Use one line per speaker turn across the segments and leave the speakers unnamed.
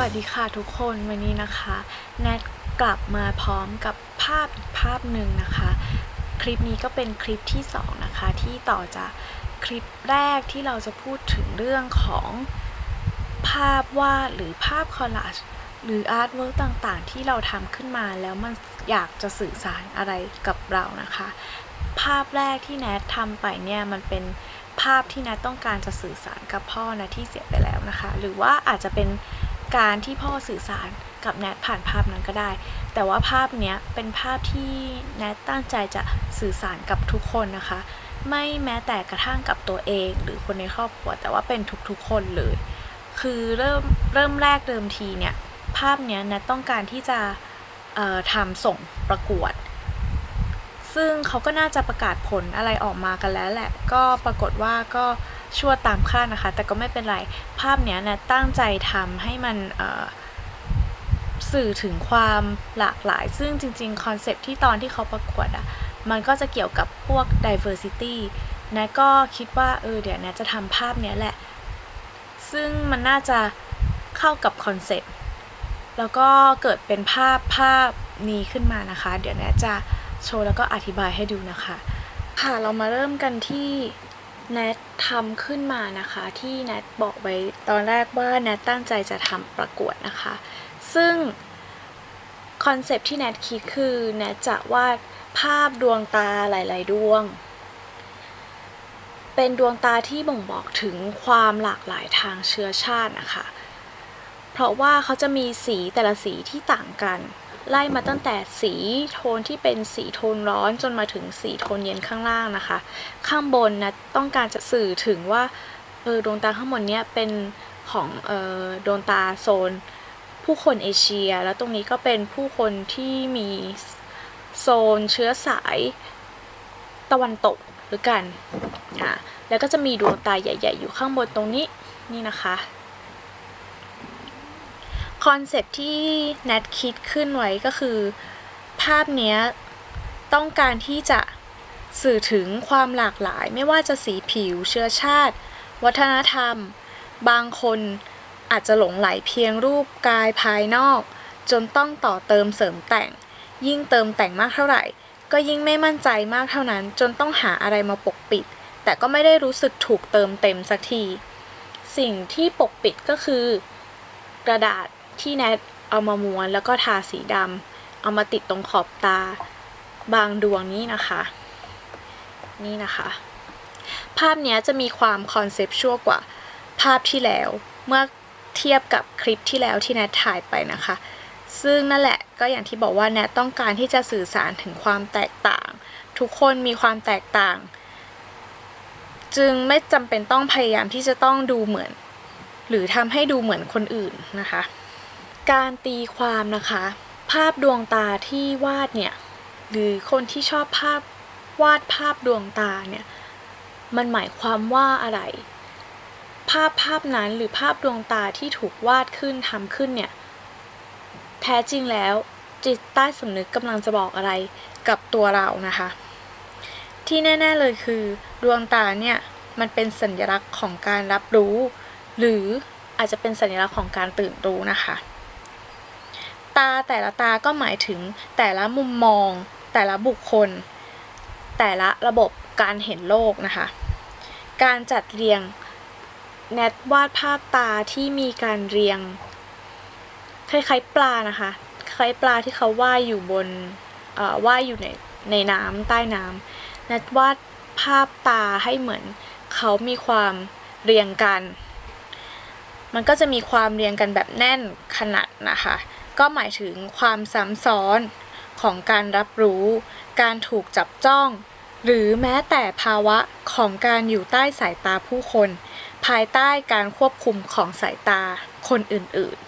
วัสดีค่ะทุกคนวันนี้นะคะ แนทกลับมาพร้อมกับภาพอีกภาพหนึ่งนะคะ คลิปนี้ก็เป็นคลิปที่สองนะคะที่ต่อจากคลิปแรกที่เราจะพูดถึงเรื่องของภาพวาดหรือภาพคอลลาจหรืออาร์ตเวิร์กต่างๆ ที่เราทำขึ้นมาแล้วมันอยากจะสื่อสารอะไรกับเรานะคะ ภาพแรกที่แนททำไปเนี่ยมันเป็นภาพที่แนทต้องการจะสื่อสารกับพ่อนะที่เสียไปแล้วนะคะ หรือว่าอาจจะเป็น การที่พ่อสื่อสารกับแนทผ่านภาพนั้นก็ได้ แต่ว่าภาพเนี้ยเป็นภาพที่แนทตั้งใจจะสื่อสารกับทุกคนนะคะ ไม่แม้แต่กระทั่งกับตัวเอง หรือคนในครอบครัวแต่ว่าเป็นทุกๆคนเลย คือเริ่มเริ่มแรกเดิมทีเนี่ยภาพเนี้ยแนทต้องการที่จะทำส่งประกวด ซึ่งเขาก็น่าจะประกาศผลอะไรออกมากันแล้วแหละ ก็ปรากฏว่าก็ ชั่วตามคาดนะคะ แต่ก็ไม่เป็นไร ภาพเนี้ยนะตั้งใจทำให้มันสื่อถึงความหลากหลาย ซึ่งจริงๆ คอนเซปที่ตอนที่เขาประกวดอะมันก็จะเกี่ยวกับพวก diversity นะก็คิดว่าเออเดี๋ยวนะจะทำภาพเนี้ยแหละ ซึ่งมันน่าจะเข้ากับคอนเซปต์แล้วก็เกิดเป็นภาพภาพนี้ขึ้นมานะคะ เดี๋ยวแนทจะโชว์แล้วก็อธิบายให้ดูนะคะ ค่ะเรามาเริ่มกันที่ แนททำขึ้นมานะคะที่แนทบอกไว้ตอนแรกว่าแนทตั้งใจจะทำประกวดนะคะ ซึ่งคอนเซปที่แนทคิดคือแนทจะวาดภาพดวงตาหลาย ๆ ดวง เป็นดวงตาที่บ่งบอกถึงความหลากหลายทางเชื้อชาตินะคะ เพราะว่าเขาจะมีสีแต่ละสีที่ต่างกัน ไล่มาตั้งแต่สีโทนที่เป็นสีโทนร้อนจนมาถึงสีโทนเย็นข้างล่างนะคะ ข้างบนนะต้องการจะสื่อถึงว่าเออดวงตาข้างบนเนี้ยเป็นของเออดวงตาโซน ผู้คนเอเชีย แล้วตรงนี้ก็เป็นผู้คนที่มีโซนเชื้อสายตะวันตกหรือกันอะแล้วก็จะมีดวงตาใหญ่ ๆ อยู่ข้างบนตรงนี้นี่นะคะ คอนเซปที่แนทคิดขึ้นไว้ก็คือ ภาพเนี้ยต้องการที่จะสื่อถึงความหลากหลาย ไม่ว่าจะสีผิวเชื้อชาติ วัฒนธรรม บางคนอาจจะหลงไหลเพียงรูปกายภายนอก จนต้องต่อเติมเสริมแต่ง ยิ่งเติมแต่งมากเท่าไหร่ ก็ยิ่งไม่มั่นใจมากเท่านั้น จนต้องหาอะไรมาปกปิด แต่ก็ไม่ได้รู้สึกถูกเติมเต็มสักที สิ่งที่ปกปิดก็คือ กระดาษ ที่แนทเอามาม้วนแล้วก็ทาสีดำเอามาติดตรงขอบตาบางดวงนี้นะคะ นี่นะคะ ภาพนี้จะมีความคอนเซปชวลกว่าภาพที่แล้ว เมื่อเทียบกับคลิปที่แล้วที่แนทถ่ายไปนะคะ ซึ่งนั่นแหละก็อย่างที่บอกว่าแนทต้องการที่จะสื่อสารถึงความแตกต่าง ทุกคนมีความแตกต่าง จึงไม่จำเป็นต้องพยายามที่จะต้องดูเหมือน หรือทำให้ดูเหมือนคนอื่นนะคะ การตีความนะคะ ภาพดวงตาที่วาดเนี่ยหรือคนที่ชอบภาพวาดภาพดวงตาเนี่ยมันหมายความว่าอะไร ภาพภาพนั้นหรือภาพดวงตาที่ถูกวาดขึ้นทำขึ้นเนี่ยแท้จริงแล้วจิตใต้สำนึกกำลังจะบอกอะไรกับตัวเรานะคะ ที่แน่ ๆเลยคือดวงตาเนี่ยมันเป็นสัญลักษณ์ของการรับรู้ หรืออาจจะเป็นสัญลักษณ์ของการตื่นรู้นะคะ ตาแต่ละตาก็หมายถึงแต่ละมุมมอง แต่ละบุคคล แต่ละระบบการเห็นโลกนะคะ การจัดเรียงแนทวาดภาพตาที่มีการเรียงคล้ายๆปลานะคะคล้ายปลาที่เขาว่ายอยู่บนว่ายอยู่ในในน้ำใต้น้ำแนทวาดภาพตาให้เหมือนเขามีความเรียงกัน มันก็จะมีความเรียงกันแบบแน่นขนาดนะคะ ก็หมายถึงความซ้ำซ้อนของการรับรู้ การถูกจับจ้อง หรือแม้แต่ภาวะของการอยู่ใต้สายตาผู้คน ภายใต้การควบคุมของสายตาคนอื่น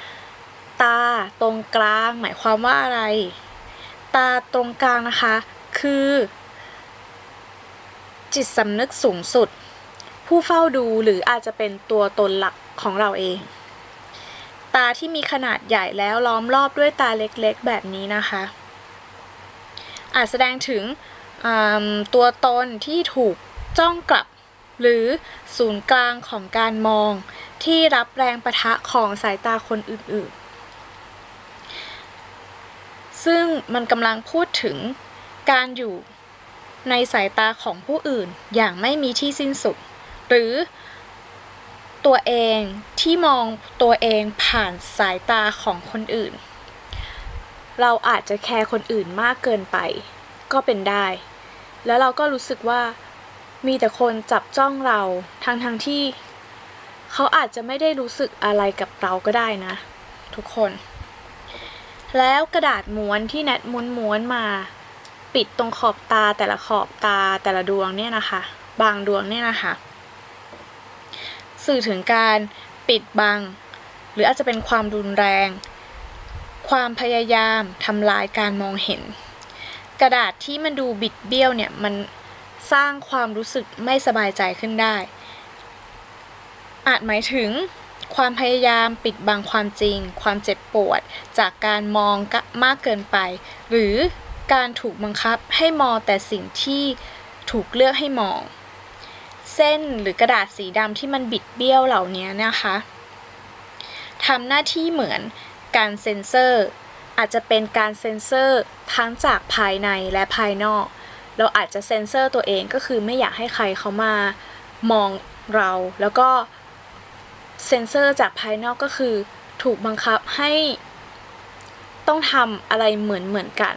ๆ ตาตรงกลางหมายความว่าอะไร ตาตรงกลางนะคะ คือ จิตสำนึกสูงสุด ผู้เฝ้าดูหรืออาจจะเป็นตัวตนหลักของเราเอง ตาที่มีขนาดใหญ่แล้วล้อมรอบด้วยตาเล็กๆ แบบนี้นะคะอาจแสดงถึงตัวตนที่ถูกจ้องกลับ หรือศูนย์กลางของการมอง ที่รับแรงประทะของสายตาคนอื่นๆ ซึ่งมันกำลังพูดถึงการอยู่ในสายตาของผู้อื่นอย่างไม่มีที่สิ้นสุด หรือ ตัวเองที่มองตัวเองผ่านสายตาของคนอื่น เราอาจจะแคร์คนอื่นมากเกินไป ก็เป็นได้ แล้วเราก็รู้สึกว่ามีแต่คนจับจ้องเราทั้งทั้งๆที่ เขาอาจจะไม่ได้รู้สึกอะไรกับเราก็ได้นะ ทุกคน แล้วกระดาษม้วนที่แนทม้วนม้วนๆมา ปิดตรงขอบตาแต่ละขอบตาแต่ละดวงเนี่ยนะคะ บางดวงเนี่ยนะคะ สื่อถึงการปิดบัง หรืออาจจะเป็นความรุนแรง ความพยายามทำลายการมองเห็น กระดาษที่มันดูบิดเบี้ยวเนี่ยมันสร้างความรู้สึกไม่สบายใจขึ้นได้ อาจหมายถึงความพยายามปิดบังความจริง ความเจ็บปวด จากการมองมากเกินไป หรือการถูกบังคับให้มองแต่สิ่งที่ถูกเลือกให้มอง เส้นหรือกระดาษสีดำที่มันบิดเบี้ยวเหล่านี้นะคะทำหน้าที่เหมือนการเซ็นเซอร์ อาจจะเป็นการเซ็นเซอร์ทั้งจากภายในและภายนอก เราอาจจะเซ็นเซอร์ตัวเองก็คือไม่อยากให้ใครเขามามองเราแล้วก็เซ็นเซอร์จากภายนอกก็คือถูกบังคับให้ต้องทำอะไรเหมือนเหมือนกัน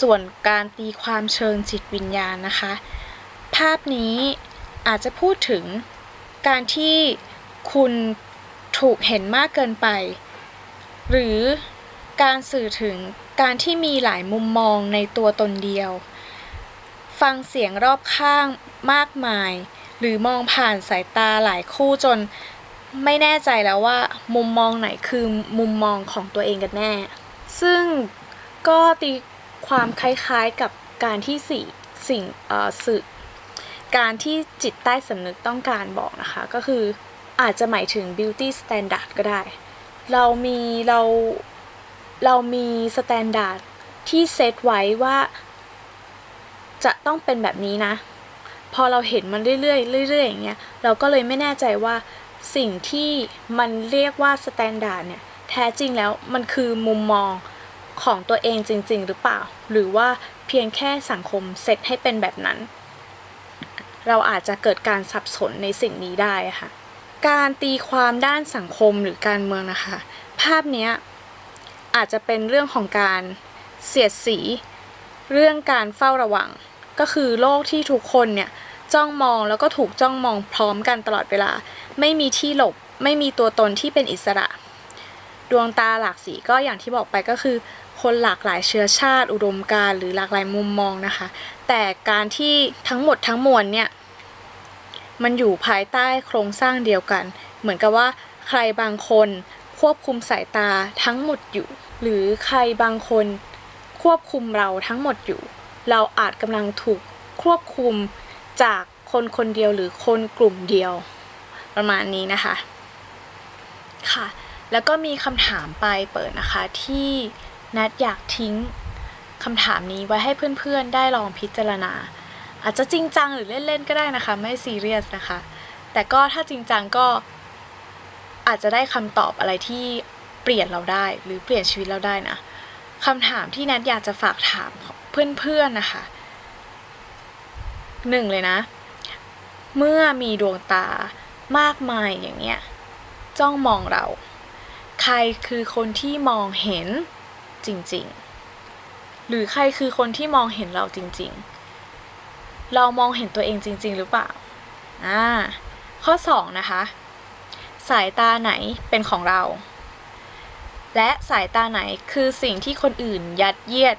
ส่วนการตีความเชิงจิตวิญญาณนะคะ ภาพนี้อาจจะพูดถึงการที่คุณถูกเห็นมากเกินไป หรือการสื่อถึงการที่มีหลายมุมมองในตัวตนเดียว ฟังเสียงรอบข้างมากมาย หรือมองผ่านสายตาหลายคู่จนไม่แน่ใจแล้วว่ามุมมองไหนคือมุมมองของตัวเองกันแน่ ซึ่งก็ตีความคล้ายๆกับการที่สิ่งสิ่งเอ่อสื่อ การที่จิตใต้สำนึกต้องการบอกนะคะ ก็คืออาจจะหมายถึง beauty standard ก็ได้ เรามีเราเรามี standard ที่เซตไว้ว่า จะต้องเป็นแบบนี้นะ พอเราเห็นมันเรื่อยๆเรื่อยๆอย่างเงี้ยเราก็เลยไม่แน่ใจว่าสิ่งที่มันเรียกว่า standard เนี่ยแท้จริงแล้วมันคือมุมมองของตัวเองจริง ๆ หรือเปล่า หรือว่าเพียงแค่สังคมเซตให้เป็นแบบนั้น เราอาจจะเกิดการสับสนในสิ่งนี้ได้ค่ะ การตีความด้านสังคมหรือการเมืองนะคะ ภาพนี้อาจจะเป็นเรื่องของการเสียดสี เรื่องการเฝ้าระวัง ก็คือโลกที่ทุกคนเนี่ยจ้องมองแล้วก็ถูกจ้องมองพร้อมกันตลอดเวลา ไม่มีที่หลบ ไม่มีตัวตนที่เป็นอิสระ ดวงตาหลากสีก็อย่างที่บอกไปก็คือ คนหลากหลายเชื้อชาติ อุดมการหรือหลากหลายมุมมองนะคะ แต่การที่ทั้งหมดทั้งมวลเนี่ยมันอยู่ภายใต้โครงสร้างเดียวกัน เหมือนกับว่าใครบางคนควบคุมสายตาทั้งหมดอยู่ หรือใครบางคนควบคุมเราทั้งหมดอยู่ เราอาจกำลังถูกควบคุมจากคนคนเดียวหรือคนกลุ่มเดียว ประมาณนี้นะคะ ค่ะ แล้วก็มีคำถามไปเปิดนะคะที่ นัดอยากทิ้งคำถามนี้ไว้ให้เพื่อนๆ ได้ลองพิจารณา อาจจะจริงจังหรือเล่นๆ ก็ได้นะคะ ไม่ซีเรียสนะคะ แต่ก็ถ้าจริงจังก็อาจจะได้คำตอบอะไรที่เปลี่ยนเราได้หรือเปลี่ยนชีวิตเราได้นะคำถามที่นัดอยากจะฝากถามเพื่อนๆนะคะหนึ่งเลยนะ เมื่อมีดวงตามากมายอย่างเนี้ยจ้องมองเรา ใครคือคนที่มองเห็น จริง ๆ หรือใครคือคนที่มองเห็นเราจริง ๆ เรามองเห็นตัวเองจริง ๆ หรือเปล่าอ่าข้อ 2 นะคะ สายตาไหนเป็นของเรา และสายตาไหนคือสิ่งที่คนอื่นยัดเยียด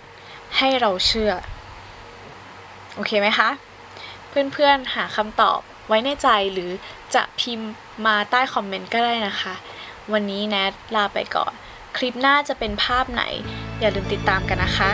ให้เราเชื่อ โอเคไหมคะ เพื่อนๆหาคำตอบไว้ในใจหรือจะพิมพ์มาใต้คอมเมนต์ก็ได้นะคะ วันนี้แนทลาไปก่อน คลิปหน้าจะเป็นภาพไหน อย่าลืมติดตามกันนะคะ